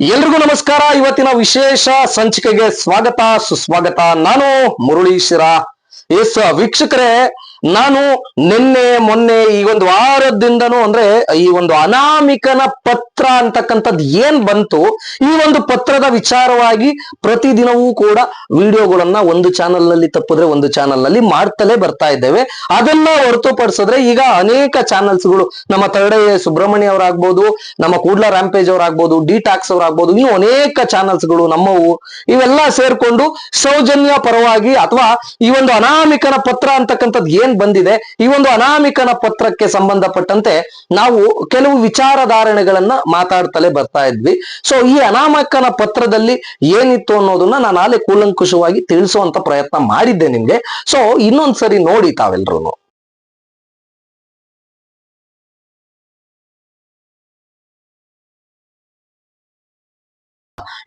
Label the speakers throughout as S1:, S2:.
S1: ಎಲ್ರಿಗೂ ನಮಸ್ಕಾರ. ಇವತ್ತಿನ ವಿಶೇಷ ಸಂಚಿಕೆಗೆ ಸ್ವಾಗತ ಸುಸ್ವಾಗತ. ನಾನು ಮುರುಳೀಶ್ವರ ಎಸ್ ವೀಕ್ಷಕರೇ ನಾನು ನಿನ್ನೆ, ಮೊನ್ನೆ, ಈ ಒಂದು ವಾರದಿಂದನೂ ಅಂದ್ರೆ ಈ ಒಂದು ಅನಾಮಿಕನ ಪತ್ರ ಅಂತಕ್ಕಂಥದ್ದು ಏನ್ ಬಂತು, ಈ ಒಂದು ಪತ್ರದ ವಿಚಾರವಾಗಿ ಪ್ರತಿದಿನವೂ ಕೂಡ ವಿಡಿಯೋಗಳನ್ನ ಒಂದು ಚಾನಲ್ನಲ್ಲಿ ತಪ್ಪಿದ್ರೆ ಒಂದು ಚಾನಲ್ನಲ್ಲಿ ಮಾಡ್ತಲೇ ಬರ್ತಾ ಇದ್ದೇವೆ. ಅದನ್ನ ಹೊರತುಪಡಿಸಿದ್ರೆ ಈಗ ಅನೇಕ ಚಾನಲ್ಸ್ಗಳು, ನಮ್ಮ ತರಡೆ ಸುಬ್ರಹ್ಮಣ್ಯ ಅವರಾಗ್ಬೋದು, ನಮ್ಮ ಕೂಡ್ಲ ರಾಂಪೇಜ್ ಅವರಾಗ್ಬೋದು ಡಿ ಟಾಕ್ಸ್ ಅವರಾಗ್ಬೋದು, ಇನ್ನು ಅನೇಕ ಚಾನಲ್ಸ್ಗಳು ನಮ್ಮವು, ಇವೆಲ್ಲ ಸೇರ್ಕೊಂಡು ಸೌಜನ್ಯ ಪರವಾಗಿ ಅಥವಾ ಈ ಒಂದು ಅನಾಮಿಕನ ಪತ್ರ ಅಂತಕ್ಕಂಥದ್ದು ಏನ್ ಬಂದಿದೆ. ಈ ಒಂದು ಅನಾಮಿಕನ ಪತ್ರಕ್ಕೆ ಸಂಬಂಧಪಟ್ಟಂತೆ ನಾವು ಕೆಲವು ವಿಚಾರಧಾರಣೆಗಳನ್ನ ಮಾತಾಡ್ತಲೇ ಬರ್ತಾ ಇದ್ವಿ. ಸೊ ಈ ಅನಾಮಿಕನ ಪತ್ರದಲ್ಲಿ ಏನಿತ್ತು ಅನ್ನೋದನ್ನ ನಾನು ಆಲೆ ಕೂಲಂಕುಷವಾಗಿ ತಿಳಿಸುವಂತ ಪ್ರಯತ್ನ ಮಾಡಿದ್ದೆ ನಿಮ್ಗೆ. ಸೊ ಇನ್ನೊಂದ್ಸರಿ ನೋಡಿ ತಾವೆಲ್ರು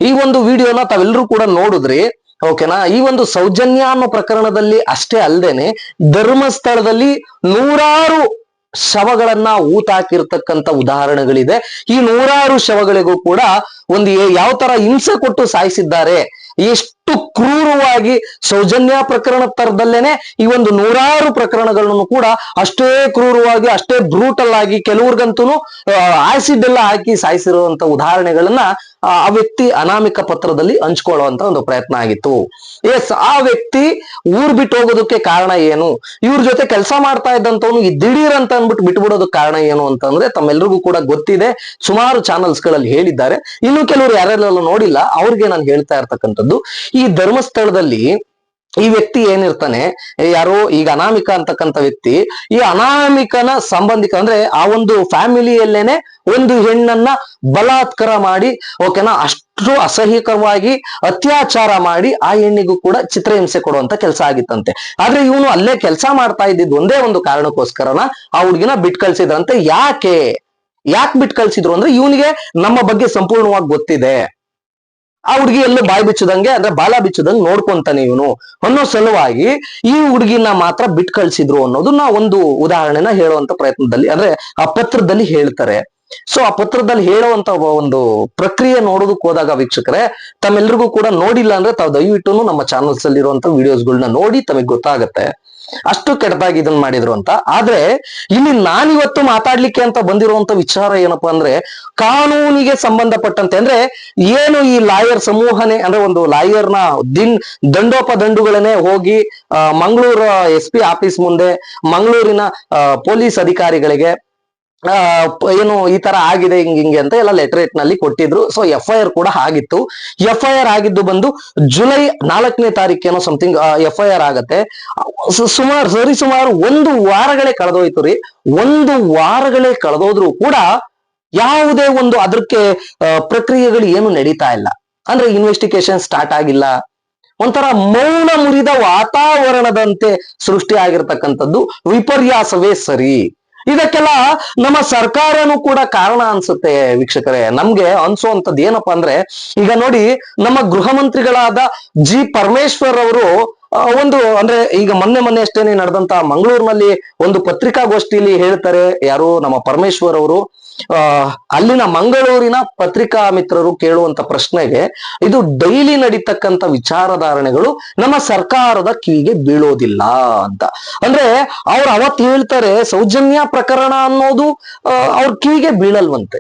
S1: ಈ ಒಂದು ವಿಡಿಯೋನ ತಾವೆಲ್ಲರೂ ಕೂಡ ನೋಡಿದ್ರಿ. ಓಕೆನಾ ಈ ಒಂದು ಸೌಜನ್ಯ ಅನ್ನೋ ಪ್ರಕರಣದಲ್ಲಿ ಅಷ್ಟೇ ಅಲ್ಲದೇನೆ ಧರ್ಮಸ್ಥಳದಲ್ಲಿ ನೂರಾರು ಶವಗಳನ್ನ ಊತಾಕಿರ್ತಕ್ಕಂತ ಉದಾಹರಣೆಗಳಿದೆ. ಈ ನೂರಾರು ಶವಗಳಿಗೂ ಕೂಡ ಒಂದು ಯಾವ ತರ ಹಿಂಸೆ ಕೊಟ್ಟು ಸಾಯಿಸಿದ್ದಾರೆ? ಎಷ್ಟು ಕ್ರೂರವಾಗಿ ಸೌಜನ್ಯ ಪ್ರಕರಣ ತರದಲ್ಲೇನೆ ಈ ಒಂದು ನೂರಾರು ಪ್ರಕರಣಗಳನ್ನು ಕೂಡ ಅಷ್ಟೇ ಕ್ರೂರವಾಗಿ, ಅಷ್ಟೇ ಬ್ರೂಟಲ್ ಆಗಿ ಕೆಲವ್ರಿಗಂತೂ ಆಸಿಡ್ ಎಲ್ಲ ಹಾಕಿ ಸಾಯಿಸಿರುವಂತ ಉದಾಹರಣೆಗಳನ್ನ ಆ ವ್ಯಕ್ತಿ ಅನಾಮಿಕ ಪತ್ರದಲ್ಲಿ ಹಂಚ್ಕೊಳ್ಳುವಂತ ಒಂದು ಪ್ರಯತ್ನ ಆಗಿತ್ತು. ಎಸ್ ಆ ವ್ಯಕ್ತಿ ಊರ್ ಬಿಟ್ಟು ಹೋಗೋದಕ್ಕೆ ಕಾರಣ ಏನು? ಇವ್ರ ಜೊತೆ ಕೆಲಸ ಮಾಡ್ತಾ ಇದ್ದಂತವನು ಈ ದಿಢೀರ್ ಅಂತ ಅಂದ್ಬಿಟ್ಟು ಬಿಟ್ಬಿಡೋದಕ್ಕೆ ಕಾರಣ ಏನು ಅಂತಂದ್ರೆ ತಮ್ಮೆಲ್ರಿಗೂ ಕೂಡ ಗೊತ್ತಿದೆ. ಸುಮಾರು ಚಾನಲ್ಸ್ಗಳಲ್ಲಿ ಹೇಳಿದ್ದಾರೆ. ಇನ್ನು ಕೆಲವರು ಯಾರೆಲ್ಲ ನೋಡಿಲ್ಲ, ಅವ್ರಿಗೆ ನಾನು ಹೇಳ್ತಾ ಇರ್ತಕ್ಕಂಥದ್ದು, ಈ ಧರ್ಮಸ್ಥಳದಲ್ಲಿ ಈ ವ್ಯಕ್ತಿ ಏನಿರ್ತಾನೆ, ಯಾರು ಈಗ ಅನಾಮಿಕ ಅಂತಕ್ಕಂಥ ವ್ಯಕ್ತಿ, ಈ ಅನಾಮಿಕನ ಸಂಬಂಧಿಕ ಅಂದ್ರೆ ಆ ಒಂದು ಫ್ಯಾಮಿಲಿಯಲ್ಲೇನೆ ಒಂದು ಹೆಣ್ಣನ್ನ ಬಲಾತ್ಕಾರ ಮಾಡಿ ಓಕೆನಾ ಅಷ್ಟು ಅಸಹ್ಯಕರವಾಗಿ ಅತ್ಯಾಚಾರ ಮಾಡಿ ಆ ಹೆಣ್ಣಿಗೂ ಕೂಡ ಚಿತ್ರಹಿಂಸೆ ಕೊಡುವಂತ ಕೆಲಸ ಆಗಿತ್ತಂತೆ. ಆದ್ರೆ ಇವನು ಅಲ್ಲೇ ಕೆಲಸ ಮಾಡ್ತಾ ಇದ್ದಿದ್ದು ಒಂದೇ ಒಂದು ಕಾರಣಕ್ಕೋಸ್ಕರನ ಆ ಹುಡುಗಿನ ಬಿಟ್ ಕಳ್ಸಿದ್ರಂತೆ ಯಾಕೆ? ಯಾಕೆ ಬಿಟ್ ಕಳ್ಸಿದ್ರು ಅಂದ್ರೆ ಇವನಿಗೆ ನಮ್ಮ ಬಗ್ಗೆ ಸಂಪೂರ್ಣವಾಗಿ ಗೊತ್ತಿದೆ. ಆ ಹುಡುಗಿ ಎಲ್ಲೂ ಬಾಯಿ ಬಿಚ್ಚದಂಗೆ ಅಂದ್ರೆ ಬಾಲ ಬಿಚ್ಚದಂಗೆ ನೋಡ್ಕೊಂತಾನೆ ಇವನು. ಅನ್ನೋ ಸಲುವಾಗಿ ಈ ಹುಡುಗಿನ ಮಾತ್ರ ಬಿಟ್ ಕಳ್ಸಿದ್ರು ಅನ್ನೋದನ್ನ ಒಂದು ಉದಾಹರಣೆನ ಹೇಳುವಂತ ಪ್ರಯತ್ನದಲ್ಲಿ, ಅಂದ್ರೆ ಆ ಪತ್ರದಲ್ಲಿ ಹೇಳ್ತಾರೆ. ಸೊ ಆ ಪತ್ರದಲ್ಲಿ ಹೇಳುವಂತ ಒಂದು ಪ್ರಕ್ರಿಯೆ ನೋಡೋದಕ್ಕೆ ಹೋದಾಗ ವೀಕ್ಷಕರೇ, ತಮ್ಮೆಲ್ರಿಗೂ ಕೂಡ ನೋಡಿಲ್ಲ ಅಂದ್ರೆ ತಾವು ದಯವಿಟ್ಟು ನಮ್ಮ ಚಾನಲ್ಸ್ ಅಲ್ಲಿ ಇರುವಂತ ವಿಡಿಯೋಸ್ಗಳನ್ನ ನೋಡಿ ತಮಗೆ ಗೊತ್ತಾಗತ್ತೆ. ಅಷ್ಟು ಕೆಟ್ಟದಾಗಿ ಇದನ್ನ ಮಾಡಿದ್ರು ಅಂತ. ಆದ್ರೆ, ಇಲ್ಲಿ ನಾನಿವತ್ತು ಮಾತಾಡ್ಲಿಕ್ಕೆ ಅಂತ ಬಂದಿರುವಂತ ವಿಚಾರ ಏನಪ್ಪಾ ಅಂದ್ರೆ, ಕಾನೂನಿಗೆ ಸಂಬಂಧಪಟ್ಟಂತೆ ಅಂದ್ರೆ, ಏನು ಈ ಲಾಯರ್ ಸಮೂಹನೆ ಅಂದ್ರೆ ಒಂದು ಲಾಯರ್ನ ದಿನ್ ದಂಡೋಪದಂಡುಗಳನ್ನೇ ಹೋಗಿ ಮಂಗಳೂರು ಎಸ್ ಪಿ ಆಫೀಸ್ ಮುಂದೆ, ಮಂಗಳೂರಿನ ಪೊಲೀಸ್ ಅಧಿಕಾರಿಗಳಿಗೆ ಏನು ಈ ತರ ಆಗಿದೆ, ಹಿಂಗ, ಹಿಂಗೆ ಅಂತ ಎಲ್ಲ ಲೆಟರೇಟ್ನಲ್ಲಿ ಕೊಟ್ಟಿದ್ರು. ಸೊ ಎಫ್ ಐ ಆರ್ ಕೂಡ ಆಗಿತ್ತು. ಎಫ್ ಐ ಆರ್ ಆಗಿದ್ದು ಬಂದು ಜುಲೈ ನಾಲ್ಕನೇ ತಾರೀಕೇನೋ ಸಮಥಿಂಗ್ ಎಫ್ ಐ ಆರ್ ಆಗತ್ತೆ. ಸುಮಾರು, ಸರಿ ಸುಮಾರು ಒಂದು ವಾರಗಳೇ ಕಳೆದೋಯ್ತು ರೀ. ಒಂದು ವಾರಗಳೇ ಕಳೆದೋದ್ರು ಕೂಡ ಯಾವುದೇ ಒಂದು ಅದಕ್ಕೆ ಪ್ರಕ್ರಿಯೆಗಳು ಏನು ನಡೀತಾ ಇಲ್ಲ. ಅಂದ್ರೆ ಇನ್ವೆಸ್ಟಿಗೇಷನ್ ಸ್ಟಾರ್ಟ್ ಆಗಿಲ್ಲ. ಒಂಥರ ಮೌನ ಮುರಿದ ವಾತಾವರಣದಂತೆ ಸೃಷ್ಟಿ ಆಗಿರ್ತಕ್ಕಂಥದ್ದು ವಿಪರ್ಯಾಸವೇ ಸರಿ. ಇದಕ್ಕೆಲ್ಲ ನಮ್ಮ ಸರ್ಕಾರನು ಕೂಡ ಕಾರಣ ಅನ್ಸುತ್ತೆ ವೀಕ್ಷಕರೇ. ನಮ್ಗೆ ಅನ್ಸುವಂತದ್ದು ಏನಪ್ಪಾ ಅಂದ್ರೆ, ಈಗ ನೋಡಿ ನಮ್ಮ ಗೃಹ ಮಂತ್ರಿಗಳಾದ ಜಿ ಪರಮೇಶ್ವರ್ ಅವರು ಒಂದು ಅಂದ್ರೆ ಈಗ ಮೊನ್ನೆ ಮೊನ್ನೆ ಅಷ್ಟೇನೆ ನಡೆದಂತ ಮಂಗಳೂರಿನಲ್ಲಿ ಒಂದು ಪತ್ರಿಕಾಗೋಷ್ಠಿಯಲ್ಲಿ ಹೇಳ್ತಾರೆ ಯಾರು ನಮ್ಮ ಪರಮೇಶ್ವರ್ ಅವರು. ಅಲ್ಲಿನ ಮಂಗಳೂರಿನ ಪತ್ರಿಕಾ ಮಿತ್ರರು ಕೇಳುವಂತ ಪ್ರಶ್ನೆಗೆ ಇದು. ಡೈಲಿ ನಡೀತಕ್ಕಂಥ ವಿಚಾರಧಾರಣೆಗಳು ನಮ್ಮ ಸರ್ಕಾರದ ಕಿವಿಗೆ ಬೀಳೋದಿಲ್ಲ ಅಂತ. ಅಂದ್ರೆ ಅವ್ರು ಅವತ್ತು ಹೇಳ್ತಾರೆ, ಸೌಜನ್ಯ ಪ್ರಕರಣ ಅನ್ನೋದು ಅವ್ರ ಕಿವಿಗೆ ಬೀಳಲ್ವಂತೆ.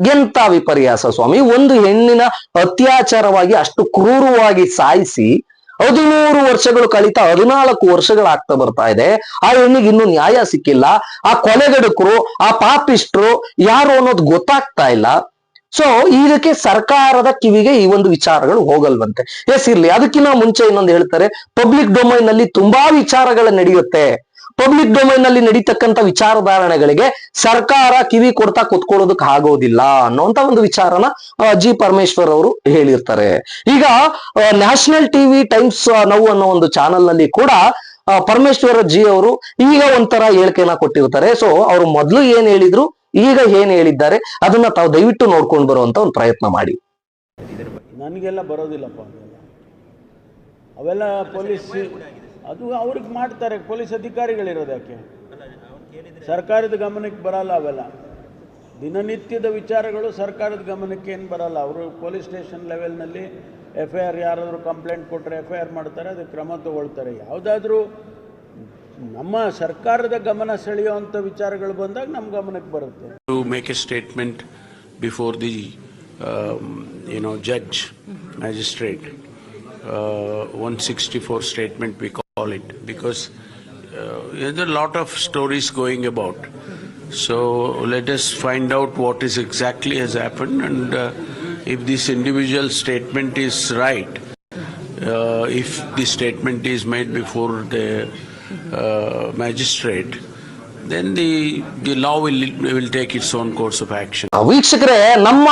S1: ಎಂತ ವಿಪರ್ಯಾಸ ಸ್ವಾಮಿ? ಒಂದು ಹೆಣ್ಣಿನ ಅತ್ಯಾಚಾರವಾಗಿ ಅಷ್ಟು ಕ್ರೂರವಾಗಿ ಸಾಯಿಸಿ ಹದಿಮೂರು ವರ್ಷಗಳು ಕಳೀತಾ ಹದಿನಾಲ್ಕು ವರ್ಷಗಳಾಗ್ತಾ ಬರ್ತಾ ಇದೆ. ಆ ಹೆಣ್ಣಿಗೆ ಇನ್ನೂ ನ್ಯಾಯ ಸಿಕ್ಕಿಲ್ಲ. ಆ ಕೊಲೆಗಡಕರು, ಆ ಪಾಪಿಸ್ಟ್ರು ಯಾರು ಅನ್ನೋದು ಗೊತ್ತಾಗ್ತಾ ಇಲ್ಲ. ಸೊ ಇದಕ್ಕೆ ಸರ್ಕಾರದ ಕಿವಿಗೆ ಈ ಒಂದು ವಿಚಾರಗಳು ಹೋಗಲ್ವಂತೆ. ಎಸ್, ಇರ್ಲಿ. ಅದಕ್ಕಿಂತ ಮುಂಚೆ ಇನ್ನೊಂದು ಹೇಳ್ತಾರೆ ಪಬ್ಲಿಕ್ ಡೊಮೈನ್ನಲ್ಲಿ ತುಂಬಾ ವಿಚಾರಗಳು ನಡೆಯುತ್ತೆ. ಪಬ್ಲಿಕ್ ಡೊಮೈನ್ನಲ್ಲಿ ನಡೀತಕ್ಕಂತ ವಿಚಾರಧಾರಣೆಗಳಿಗೆ ಸರ್ಕಾರ ಕಿವಿ ಕೊಡ್ತಾ ಕುತ್ಕೊಳ್ಳೋದಕ್ಕೆ ಆಗೋದಿಲ್ಲ ಅನ್ನೋಂತ ಒಂದು ವಿಚಾರನ ಜಿ. ಪರಮೇಶ್ವರ್ ಅವರು ಹೇಳಿರ್ತಾರೆ. ಈಗ ನ್ಯಾಷನಲ್ ಟಿವಿ ಟೈಮ್ಸ್ ನೌ ಅನ್ನೋ ಒಂದು ಚಾನೆಲ್ನಲ್ಲಿ ಕೂಡ ಪರಮೇಶ್ವರ ಜಿ ಅವರು ಈಗ ಒಂಥರ ಹೇಳಿಕೆನ ಕೊಟ್ಟಿರ್ತಾರೆ. ಸೊ ಅವರು ಮೊದಲು ಏನ್ ಹೇಳಿದ್ರು, ಈಗ ಏನ್ ಹೇಳಿದ್ದಾರೆ, ಅದನ್ನ ತಾವು ದಯವಿಟ್ಟು ನೋಡ್ಕೊಂಡು ಬರುವಂತ ಒಂದು ಪ್ರಯತ್ನ ಮಾಡಿ.
S2: ನನಗೆಲ್ಲ ಬರೋದಿಲ್ಲಪ್ಪ. ಅವೆಲ್ಲ ಪೊಲೀಸ್ ಅದು ಅವ್ರಿಗೆ ಮಾಡ್ತಾರೆ ಪೊಲೀಸ್ ಅಧಿಕಾರಿಗಳಿರೋದಕ್ಕೆ ಸರ್ಕಾರದ ಗಮನಕ್ಕೆ ಬರಲ್ಲ ಅವೆಲ್ಲ. ದಿನನಿತ್ಯದ ವಿಚಾರಗಳು ಸರ್ಕಾರದ ಗಮನಕ್ಕೆ ಏನು ಬರಲ್ಲ. ಅವರು ಪೊಲೀಸ್ ಸ್ಟೇಷನ್ ಲೆವೆಲ್ನಲ್ಲಿ ಎಫ್ ಐ ಆರ್ ಯಾರಾದರೂ ಕಂಪ್ಲೇಂಟ್ ಕೊಟ್ಟರೆ ಎಫ್ ಐ ಆರ್ ಮಾಡ್ತಾರೆ ಅದಕ್ಕೆ ಕ್ರಮ ತಗೊಳ್ತಾರೆ. ಯಾವುದಾದ್ರೂ ನಮ್ಮ ಸರ್ಕಾರದ ಗಮನ ಸೆಳೆಯುವಂಥ ವಿಚಾರಗಳು ಬಂದಾಗ ನಮ್ಮ ಗಮನಕ್ಕೆ ಬರುತ್ತೆ.
S3: Make a statement before the, um, you know, judge, magistrate. Uh, 164 statement we call it because uh, there's a lot of stories going about. So let us find out what is exactly has happened and uh, if this individual statement is right, uh, if the statement is made before the uh, magistrate, then the, the law will, will take its own course of action.
S1: ವೀಕ್ಷಕರೇ ನಮ್ಮ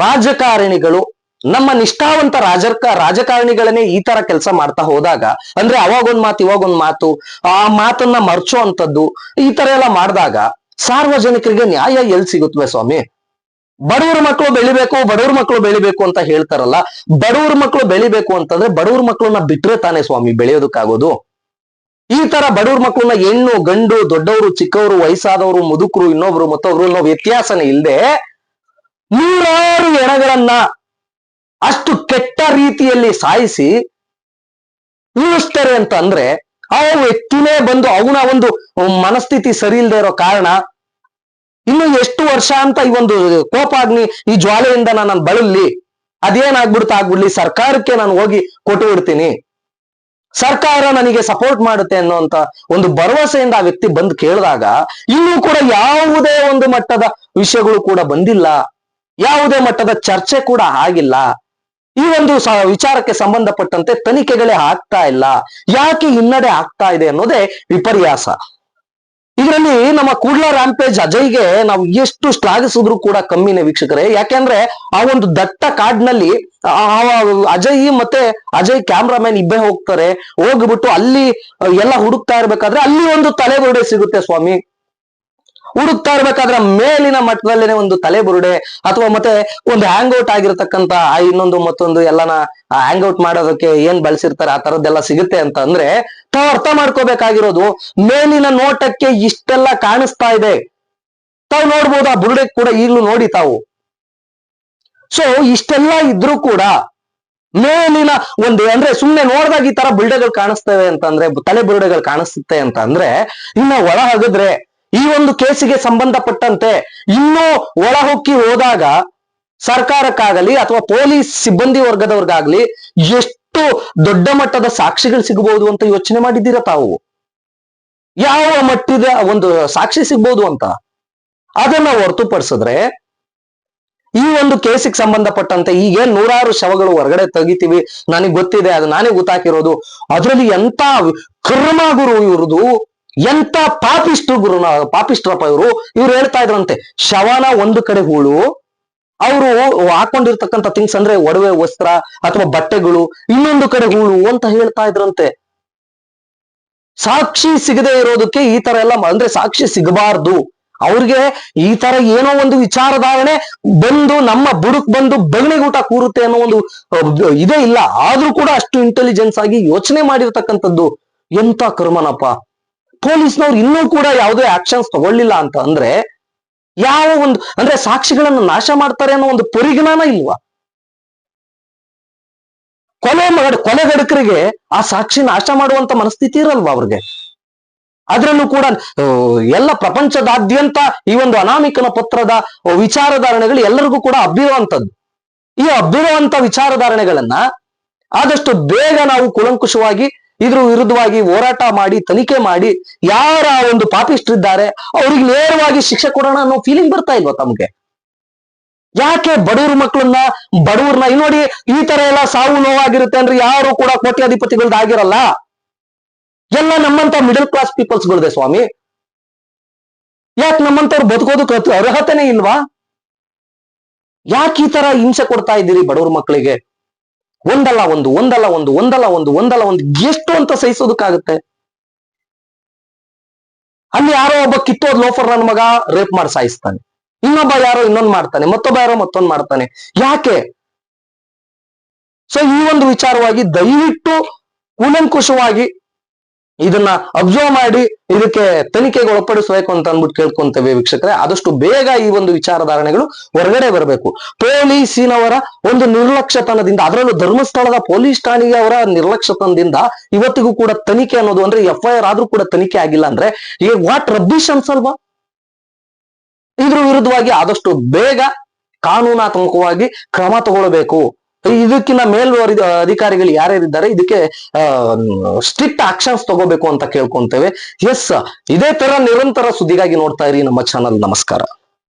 S1: ರಾಜಕಾರಣಿಗಳು ನಮ್ಮ ನಿಷ್ಠಾವಂತ ರಾಜರ್ಕ ರಾಜಕಾರಣಿಗಳನ್ನೇ ಈ ತರ ಕೆಲಸ ಮಾಡ್ತಾ ಹೋದಾಗ, ಅಂದ್ರೆ ಅವಾಗೊಂದ್ ಮಾತು ಇವಾಗೊಂದ್ ಮಾತು, ಆ ಮಾತನ್ನ ಮರ್ಚೋ ಅಂತದ್ದು ಈ ತರ ಎಲ್ಲ ಮಾಡಿದಾಗ ಸಾರ್ವಜನಿಕರಿಗೆ ನ್ಯಾಯ ಎಲ್ ಸಿಗುತ್ತವೆ ಸ್ವಾಮಿ? ಬಡವ್ರ ಮಕ್ಕಳು ಬೆಳಿಬೇಕು, ಬಡವ್ರ ಮಕ್ಕಳು ಬೆಳಿಬೇಕು ಅಂತ ಹೇಳ್ತಾರಲ್ಲ, ಬಡವ್ರ ಮಕ್ಕಳು ಬೆಳಿಬೇಕು ಅಂತಂದ್ರೆ ಬಡವ್ರ ಮಕ್ಕಳನ್ನ ಬಿಟ್ರೆ ತಾನೇ ಸ್ವಾಮಿ ಬೆಳೆಯೋದಕ್ಕಾಗೋದು? ಈ ತರ ಬಡವ್ರ ಮಕ್ಕಳನ್ನ ಹೆಣ್ಣು, ಗಂಡು, ದೊಡ್ಡವರು, ಚಿಕ್ಕವರು, ವಯಸ್ಸಾದವರು, ಮುದುಕರು, ಇನ್ನೊಬ್ರು, ಮತ್ತೊಬ್ರು ಅನ್ನೋ ವ್ಯತ್ಯಾಸನೇ ಇಲ್ಲದೆ ನೂರಾರು ಎಣಗಳನ್ನ ಅಷ್ಟು ಕೆಟ್ಟ ರೀತಿಯಲ್ಲಿ ಸಾಯಿಸಿ ಉಳಿಸ್ತಾರೆ ಅಂತ ಅಂದ್ರೆ ಆ ವ್ಯಕ್ತಿನೇ ಬಂದು ಅವನ ಒಂದು ಮನಸ್ಥಿತಿ ಸರಿ ಇಲ್ಲದೆ ಇರೋ ಕಾರಣ ಇನ್ನು ಎಷ್ಟು ವರ್ಷ ಅಂತ ಈ ಒಂದು ಕೋಪಾಗ್ನಿ ಈ ಜ್ವಾಲೆಯಿಂದ ನಾನು ಬಳಲಿ ಅದೇನಾಗ್ಬಿಡ್ತಾ ಆಗ್ಬಿಡ್ಲಿ, ಸರ್ಕಾರಕ್ಕೆ ನಾನು ಹೋಗಿ ಕೊಟ್ಟು ಬಿಡ್ತೀನಿ. ಸರ್ಕಾರ ನನಗೆ ಸಪೋರ್ಟ್ ಮಾಡುತ್ತೆ ಅನ್ನುವಂತ ಒಂದು ಭರವಸೆಯಿಂದ ಆ ವ್ಯಕ್ತಿ ಬಂದು ಕೇಳಿದಾಗ ಇನ್ನೂ ಕೂಡ ಯಾವುದೇ ಒಂದು ಮಟ್ಟದ ವಿಷಯಗಳು ಕೂಡ ಬಂದಿಲ್ಲ. ಯಾವುದೇ ಮಟ್ಟದ ಚರ್ಚೆ ಕೂಡ ಆಗಿಲ್ಲ. ಈ ಒಂದು ವಿಚಾರಕ್ಕೆ ಸಂಬಂಧಪಟ್ಟಂತೆ ತನಿಖೆಗಳೇ ಆಗ್ತಾ ಇಲ್ಲ. ಯಾಕೆ ಹಿನ್ನಡೆ ಆಗ್ತಾ ಇದೆ ಅನ್ನೋದೇ ವಿಪರ್ಯಾಸ. ಇದರಲ್ಲಿ ನಮ್ಮ ಕೂಡ್ಲ ರಾಂಪೇಜ್ ಅಜಯ್ಗೆ ನಾವು ಎಷ್ಟು ಶ್ಲಾಘಿಸಿದ್ರು ಕೂಡ ಕಮ್ಮಿನೇ ವೀಕ್ಷಕರೇ. ಯಾಕೆಂದ್ರೆ ಆ ಒಂದು ದಟ್ಟ ಕಾಡ್ನಲ್ಲಿ ಅಜಯ್ ಮತ್ತೆ ಅಜಯ್ ಕ್ಯಾಮ್ರಾಮನ್ ಇಬ್ಬೇ ಹೋಗ್ತಾರೆ. ಹೋಗ್ಬಿಟ್ಟು ಅಲ್ಲಿ ಎಲ್ಲ ಹುಡುಕ್ತಾ ಇರ್ಬೇಕಾದ್ರೆ ಅಲ್ಲಿ ಒಂದು ತಲೆಬುರುಡೆ ಸಿಗುತ್ತೆ ಸ್ವಾಮಿ. ಹುಡುಕ್ತಾ ಇರ್ಬೇಕಾದ್ರೆ ಮೇಲಿನ ಮಟ್ಟದಲ್ಲೇನೆ ಒಂದು ತಲೆಬುರುಡೆ ಅಥವಾ ಮತ್ತೆ ಒಂದು ಹ್ಯಾಂಗ್ ಔಟ್ ಆಗಿರತಕ್ಕಂತ ಆ ಇನ್ನೊಂದು ಮತ್ತೊಂದು ಎಲ್ಲನ ಹ್ಯಾಂಗ್ ಔಟ್ ಮಾಡೋದಕ್ಕೆ ಏನ್ ಬಳಸಿರ್ತಾರೆ ಆ ತರದ್ದೆಲ್ಲ ಸಿಗುತ್ತೆ ಅಂತ ಅಂದ್ರೆ ತಾವು ಅರ್ಥ ಮಾಡ್ಕೋಬೇಕಾಗಿರೋದು ಮೇಲಿನ ನೋಟಕ್ಕೆ ಇಷ್ಟೆಲ್ಲ ಕಾಣಿಸ್ತಾ ಇದೆ. ತಾವು ನೋಡ್ಬೋದು ಆ ಬುರುಡೆ ಕೂಡ ಈಗಲೂ ನೋಡಿ ತಾವು. ಸೊ ಇಷ್ಟೆಲ್ಲ ಇದ್ರೂ ಕೂಡ ಮೇಲಿನ ಒಂದು ಅಂದ್ರೆ ಸುಮ್ನೆ ನೋಡಿದಾಗ ಈ ತರ ಬುರುಡೆಗಳು ಕಾಣಿಸ್ತವೆ ಅಂತಂದ್ರೆ ತಲೆ ಬುರುಡೆಗಳು ಕಾಣಿಸುತ್ತೆ ಅಂತ ಅಂದ್ರೆ ಇನ್ನ ಒಳ ಹಗದ್ರೆ ಈ ಒಂದು ಕೇಸಿಗೆ ಸಂಬಂಧಪಟ್ಟಂತೆ ಇನ್ನೂ ಒಳಹೊಕ್ಕಿ ಹೋದಾಗ ಸರ್ಕಾರಕ್ಕಾಗಲಿ ಅಥವಾ ಪೊಲೀಸ್ ಸಿಬ್ಬಂದಿ ವರ್ಗದವ್ರಿಗಾಗ್ಲಿ ಎಷ್ಟು ದೊಡ್ಡ ಮಟ್ಟದ ಸಾಕ್ಷಿಗಳು ಸಿಗಬಹುದು ಅಂತ ಯೋಚನೆ ಮಾಡಿದ್ದೀರಾ ತಾವು? ಯಾವ ಮಟ್ಟದ ಒಂದು ಸಾಕ್ಷಿ ಸಿಗ್ಬೋದು ಅಂತ? ಅದನ್ನ ಹೊರತುಪಡಿಸಿದ್ರೆ ಈ ಒಂದು ಕೇಸಿಗೆ ಸಂಬಂಧಪಟ್ಟಂತೆ ಈಗ ನೂರಾರು ಶವಗಳು ಹೊರಗಡೆ ತೆಗಿತೀವಿ. ನನಗೆ ಗೊತ್ತಿದೆ, ಅದು ನಾನೇ ಗೊತ್ತಾಕಿರೋದು. ಅದರಲ್ಲಿ ಎಂತ ಕರ್ಮಗುರು ಇವ್ರದು? ಎಂತ ಪಾಪಿಷ್ಟು ಗುರು ಪಾಪಿಸ್ಟ್ರಪ್ಪ ಇವರು? ಇವ್ರು ಹೇಳ್ತಾ ಇದ್ರಂತೆ, ಶವನ ಒಂದು ಕಡೆ ಹೂಳು, ಅವರು ಹಾಕೊಂಡಿರ್ತಕ್ಕಂಥ ಥಿಂಗ್ಸ್ ಅಂದ್ರೆ ಒಡವೆ, ವಸ್ತ್ರ ಅಥವಾ ಬಟ್ಟೆಗಳು, ಇನ್ನೊಂದು ಕಡೆ ಹೂಳು ಅಂತ ಹೇಳ್ತಾ ಇದ್ರಂತೆ. ಸಾಕ್ಷಿ ಸಿಗದೆ ಇರೋದಕ್ಕೆ ಈ ತರ ಎಲ್ಲ ಅಂದ್ರೆ ಸಾಕ್ಷಿ ಸಿಗಬಾರ್ದು. ಅವ್ರಿಗೆ ಈ ತರ ಏನೋ ಒಂದು ವಿಚಾರಧಾರಣೆ ಬಂದು, ನಮ್ಮ ಬುಡಕ್ ಬಂದು ಬಗಣಿಗೂಟ ಕೂರುತ್ತೆ ಅನ್ನೋ ಒಂದು ಇದೇ ಇಲ್ಲ. ಆದ್ರೂ ಕೂಡ ಅಷ್ಟು ಇಂಟೆಲಿಜೆನ್ಸ್ ಆಗಿ ಯೋಚನೆ ಮಾಡಿರ್ತಕ್ಕಂಥದ್ದು. ಎಂತ ಕರ್ಮನಪ್ಪ? ಪೊಲೀಸ್ನವ್ರು ಇನ್ನೂ ಕೂಡ ಯಾವುದೇ ಆಕ್ಷನ್ಸ್ ತಗೊಳ್ಳಿಲ್ಲ ಅಂತ ಅಂದ್ರೆ ಯಾವ ಒಂದು, ಅಂದ್ರೆ ಸಾಕ್ಷಿಗಳನ್ನು ನಾಶ ಮಾಡ್ತಾರೆ ಅನ್ನೋ ಒಂದು ಪರಿಜ್ಞಾನ ಇಲ್ವಾ? ಕೊಲೆ ಮಾಡ ಕೊಲೆಗಡಕರಿಗೆ ಆ ಸಾಕ್ಷಿ ನಾಶ ಮಾಡುವಂತ ಮನಸ್ಥಿತಿ ಇರಲ್ವಾ ಅವ್ರಿಗೆ? ಅದರಲ್ಲೂ ಕೂಡ ಎಲ್ಲ ಪ್ರಪಂಚದಾದ್ಯಂತ ಈ ಒಂದು ಅನಾಮಿಕನ ಪತ್ರದ ವಿಚಾರಧಾರಣೆಗಳು ಎಲ್ಲರಿಗೂ ಕೂಡ ಹಬ್ಬಿರುವಂತದ್ದು ಈ ಹಬ್ಬಿರುವಂತ ವಿಚಾರಧಾರಣೆಗಳನ್ನ ಆದಷ್ಟು ಬೇಗ ನಾವು ಕುಲಂಕುಷವಾಗಿ ಇದ್ರ ವಿರುದ್ಧವಾಗಿ ಹೋರಾಟ ಮಾಡಿ, ತನಿಖೆ ಮಾಡಿ ಯಾರ ಒಂದು ಪಾಪಿಷ್ಟ್ರಿದ್ದಾರೆ ಅವ್ರಿಗೆ ನೇರವಾಗಿ ಶಿಕ್ಷೆ ಕೊಡೋಣ ಅನ್ನೋ ಫೀಲಿಂಗ್ ಬರ್ತಾ ಇಲ್ವಾ ತಮ್ಗೆ? ಯಾಕೆ ಬಡವ್ರ ಮಕ್ಕಳನ್ನ ಬಡವ್ರನ್ನ ಇಲ್ಲಿ ನೋಡಿ ಈ ತರ ಎಲ್ಲ ಸಾವು ನೋವಾಗಿರುತ್ತೆ ಅಂದ್ರೆ ಯಾರು ಕೂಡ ಕೋಟ್ಯಾಧಿಪತಿಗಳ್ದು ಆಗಿರಲ್ಲ? ಎಲ್ಲ ನಮ್ಮಂತ ಮಿಡಲ್ ಕ್ಲಾಸ್ ಪೀಪಲ್ಸ್ಗಳ್ದೆ ಸ್ವಾಮಿ. ಯಾಕೆ ನಮ್ಮಂತವ್ರು ಬದುಕೋದಕ್ಕೆ ಅರ್ಹತೆನೇ ಇಲ್ವಾ? ಯಾಕೆ ಈ ತರ ಹಿಂಸೆ ಕೊಡ್ತಾ ಇದ್ದೀರಿ ಬಡವ್ರ ಮಕ್ಕಳಿಗೆ ಒಂದಲ್ಲ ಒಂದು ಒಂದಲ್ಲ ಒಂದು ಒಂದಲ್ಲ ಒಂದು ಒಂದಲ್ಲ ಒಂದು, ಎಷ್ಟು ಅಂತ ಸಹಿಸೋದಕ್ಕಾಗುತ್ತೆ? ಅಲ್ಲಿ ಯಾರೋ ಒಬ್ಬ ಕಿತ್ತೋದ್ ಲೋಫರ್ ನನ್ನ ಮಗ ರೇಪ್ ಮಾಡಿ ಸಾಯಿಸ್ತಾನೆ. ಇನ್ನೊಬ್ಬ ಯಾರೋ ಇನ್ನೊಂದ್ ಮಾಡ್ತಾನೆ, ಮತ್ತೊಬ್ಬ ಯಾರೋ ಮತ್ತೊಂದು ಮಾಡ್ತಾನೆ. ಯಾಕೆ? ಸೊ ಈ ಒಂದು ವಿಚಾರವಾಗಿ ದಯವಿಟ್ಟು ಕೂಲಂಕುಷವಾಗಿ ಇದನ್ನ ಅಬ್ಸರ್ವ್ ಮಾಡಿ ಇದಕ್ಕೆ ತನಿಖೆಗೆ ಒಳಪಡಿಸಬೇಕು ಅಂತ ಅಂದ್ಬಿಟ್ಟು ಕೇಳ್ಕೊಂತೇವೆ ವೀಕ್ಷಕರೇ. ಆದಷ್ಟು ಬೇಗ ಈ ಒಂದು ವಿಚಾರಧಾರಣೆಗಳು ಹೊರಗಡೆ ಬರಬೇಕು. ಪೊಲೀಸಿನವರ ಒಂದು ನಿರ್ಲಕ್ಷ್ಯತನದಿಂದ, ಅದರಲ್ಲೂ ಧರ್ಮಸ್ಥಳದ ಪೊಲೀಸ್ ಠಾಣೆಗೆ ಅವರ ನಿರ್ಲಕ್ಷ್ಯತನದಿಂದ ಇವತ್ತಿಗೂ ಕೂಡ ತನಿಖೆ ಅನ್ನೋದು ಅಂದ್ರೆ ಎಫ್ ಐ ಆರ್ ಆದ್ರೂ ಕೂಡ ತನಿಖೆ ಆಗಿಲ್ಲ ಅಂದ್ರೆ ಈ ವಾಟ್ ರಬ್ಬಿಶ್ ಅನ್ಸಲ್ವಾ? ಇದ್ರ ವಿರುದ್ಧವಾಗಿ ಆದಷ್ಟು ಬೇಗ ಕಾನೂನಾತ್ಮಕವಾಗಿ ಕ್ರಮ ತಗೊಳ್ಬೇಕು. ಇದಕ್ಕಿಂತ ಮೇಲ್ವರಿ ಅಧಿಕಾರಿಗಳು ಯಾರ್ಯಾರಿದ್ದಾರೆ, ಇದಕ್ಕೆ ಸ್ಟ್ರಿಕ್ಟ್ ಆಕ್ಷನ್ಸ್ ತಗೋಬೇಕು ಅಂತ ಕೇಳ್ಕೊಂತೇವೆ. ಎಸ್ ಇದೇ ತರ ನಿರಂತರ ಸುದ್ದಿಗಾಗಿ ನೋಡ್ತಾ ಇರಿ ನಮ್ಮ ಚಾನಲ್ ನಮಸ್ಕಾರ.